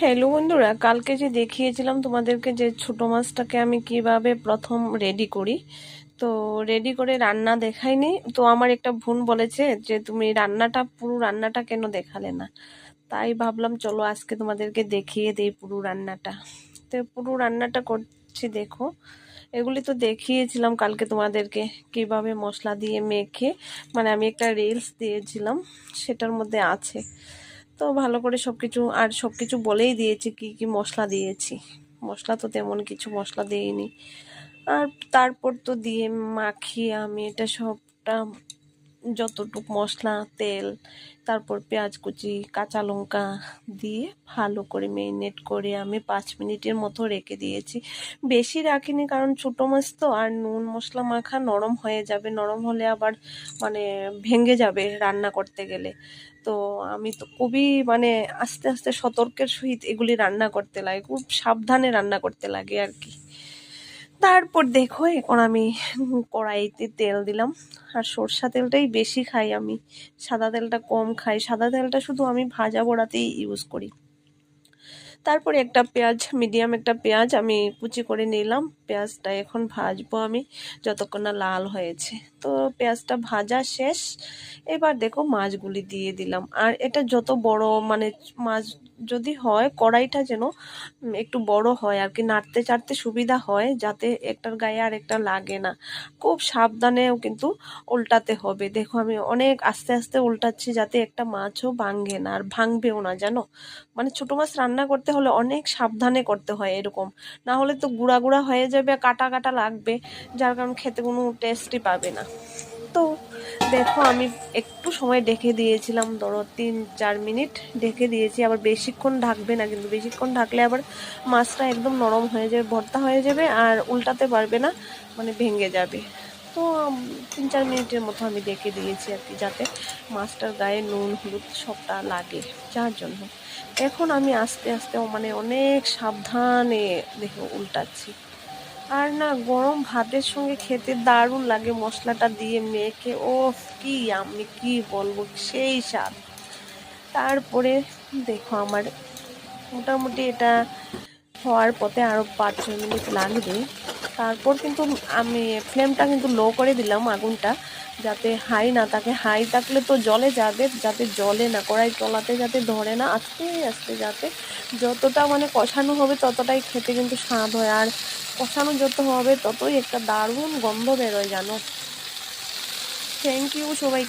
Hello বন্ধুরা, কালকে যে দেখিয়েছিলাম তোমাদেরকে যে ছোট মাছটাকে আমি কীভাবে প্রথম রেডি করি, তো রেডি করে রান্না দেখাইনি। তো আমার একটা ভুন বলেছে যে, তুমি রান্নাটা, পুরো রান্নাটা কেন দেখালে না? তাই ভাবলাম, চলো আজকে তোমাদেরকে দেখিয়ে দেই পুরো রান্নাটা। তো পুরো রান্নাটা করছি, দেখো। এগুলি তো দেখিয়েছিলাম কালকে তোমাদেরকে, কীভাবে মশলা দিয়ে মেখে মানে আমি একটা রিলস দিয়েছিলাম, সেটার মধ্যে আছে। তো ভালো করে সব কিছু আর সব কিছু বলেই দিয়েছি, কি কি মশলা দিয়েছি। মশলা তো তেমন কিছু মশলা দিইনি। আর তারপর তো দিয়ে মাখিয়ে আমি এটা সবটা যতটুক মশলা, তেল, তারপর পেঁয়াজ কুচি, কাঁচা লঙ্কা দিয়ে ভালো করে মেরিনেট করে আমি পাঁচ মিনিটের মতো রেখে দিয়েছি। বেশি রাখিনি কারণ ছোটো মাছ তো, আর নুন মশলা মাখা নরম হয়ে যাবে। নরম হলে আবার মানে ভেঙে যাবে রান্না করতে গেলে। তো আমি তো খুবই মানে আস্তে আস্তে সতর্কের সহিত এগুলি রান্না করতে লাগে খুব সাবধানে রান্না করতে লাগে আর কি। তারপর দেখো, এখন আমি কড়াইতে তেল দিলাম। আর সরষা তেলটাই বেশি খাই আমি। সাদা তেলটা কম খাই। সাদা তেলটা শুধু আমি ভাজা বড়াতেই ইউজ করি। তারপরে একটা পেঁয়াজ মিডিয়াম একটা পেঁয়াজ আমি কুচি করে নিলাম। পেঁয়াজটা এখন ভাজবো আমি, যতক্ষণ না লাল হয়েছে। তো পেঁয়াজটা ভাজা শেষ। এবার দেখো মাছগুলি দিয়ে দিলাম। আর এটা যত বড় মানে মাছ যদি হয়, কড়াইটা যেন একটু বড় হয় আর কি, নাড়তে চাড়তে সুবিধা হয়, যাতে একটার গায়ে আর একটা লাগে না। খুব সাবধানেও কিন্তু উল্টাতে হবে। দেখো আমি অনেক আস্তে আস্তে উল্টাচ্ছি যাতে একটা মাছও ভাঙে না, আর ভাঙবেও না, জানো? মানে ছোটো মাছ রান্না করতে হলে অনেক সাবধানে করতে হয় এরকম। না হলে তো গুঁড়া গুঁড়া হয়ে যাবে, কাটা কাটা লাগবে, যার কারণ খেতে কোনো টেস্টই পাবে না। তো দেখো আমি একটু সময় ডেকে দিয়েছিলাম, ধরো তিন চার মিনিট ডেকে দিয়েছি, আবার বেশিক্ষণ ঢাকবে না কিন্তু বেশিক্ষণ ঢাকলে আবার মাছটা একদম নরম হয়ে যাবে, ভর্তা হয়ে যাবে আর উল্টাতে পারবে না মানে ভেঙে যাবে। তো তিন চার মিনিটের মতো আমি ডেকে দিয়েছি আর কি, যাতে মাছটার গায়ে নুন, হলুদ সবটা লাগে যার জন্য। এখন আমি আস্তে আস্তে মানে অনেক সাবধানে দেখো উল্টাচ্ছি। আর না, গরম ভাতের সঙ্গে খেতে দারুণ লাগে মশলাটা দিয়ে মেখে ও কি আমি কি বলব, সেই স্বাদ। তারপরে দেখো আমার মোটামুটি এটা হওয়ার পথে আরও পাঁচ ছয় মিনিট লাগবে। তারপর কিন্তু আমি ফ্লেমটা কিন্তু লো করে দিলাম আগুনটা, যাতে হাই না থাকে। হাই থাকলে তো জলে যাবে, যাতে জলে না, কড়াই তলাতে যাতে ধরে না, আস্তে আস্তে যাতে যতটা মানে কষানো হবে ততটাই খেতে কিন্তু স্বাদ হয়। আর কষানো যত হবে ততই একটা দারুণ গন্ধ বেরোয়, জানো? থ্যাংক ইউ সবাই